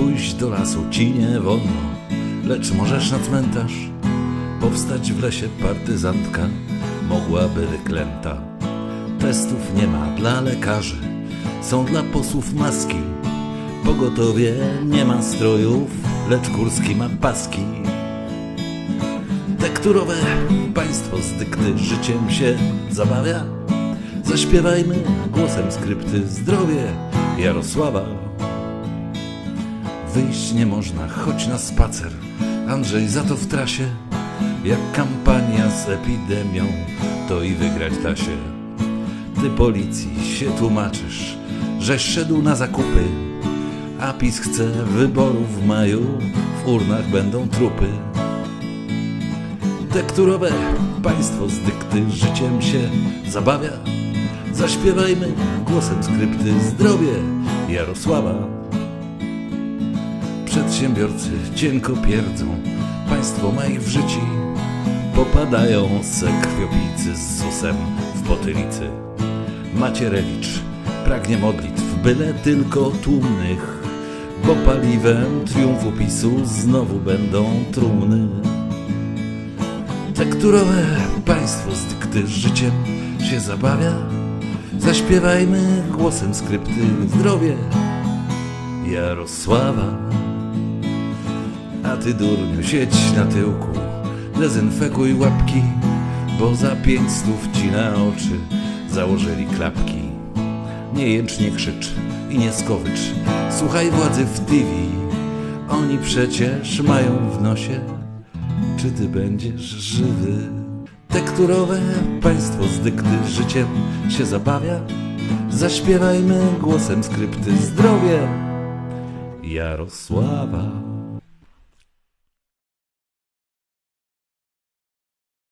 Pójść do lasu ci nie wolno, lecz możesz na cmentarz powstać w lesie partyzantka, mogłaby wyklęta. Testów nie ma dla lekarzy, są dla posłów maski. Pogotowie nie ma strojów, lecz Kurski ma paski. Tekturowe państwo z dykty życiem się zabawia. Zaśpiewajmy głosem skrypty zdrowie Jarosława. Wyjść nie można, choć na spacer. Andrzej za to w trasie. Jak kampania z epidemią, to i wygrać da się. Ty policji się tłumaczysz, że szedł na zakupy, a PiS chce wyborów w maju, w urnach będą trupy. Tekturowe państwo z dykty życiem się zabawia. Zaśpiewajmy głosem skrypty zdrowie Jarosława. Przedsiębiorcy cienko pierdzą, państwo ma ich w życi. Popadają se krwiopijcy z susem w potylicy. Macierewicz pragnie modlitw, byle tylko tłumnych, bo paliwem triumfu PiSu znowu będą trumny. Tekturowe państwo z dykty życiem się zabawia. Zaśpiewajmy głosem skrypty zdrowie Jarosława. A ty durniu siedź na tyłku, dezynfekuj łapki, bo za pięć stów ci na oczy założyli klapki. Nie jęcz, nie krzycz i nie skowycz, słuchaj władzy w TV. Oni przecież mają w nosie czy ty będziesz żywy? Tekturowe państwo z życiem się zabawia. Zaśpiewajmy głosem skrypty zdrowie Jarosława.